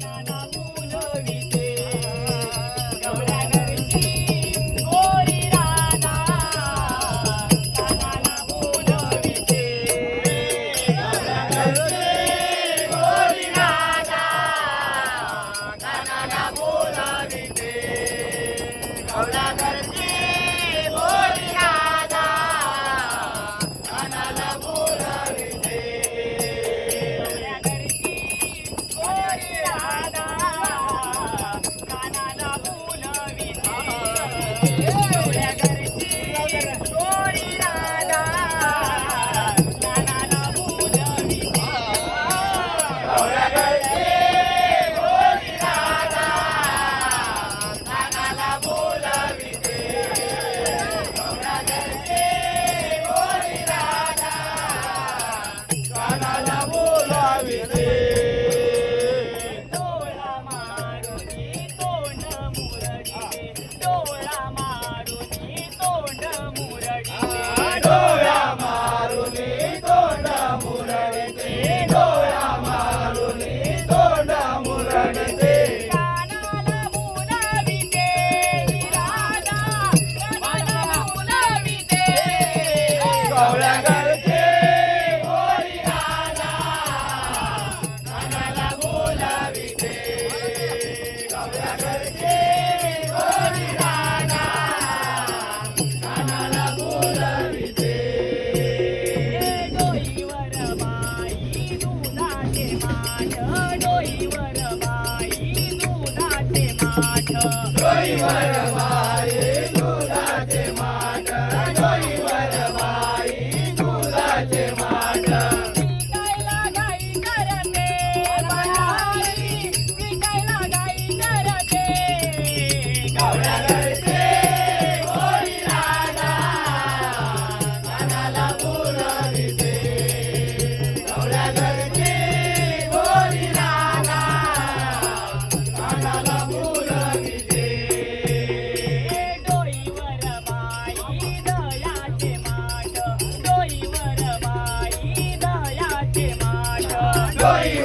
la la. la la la. માય ડોઈ વરવા Bye.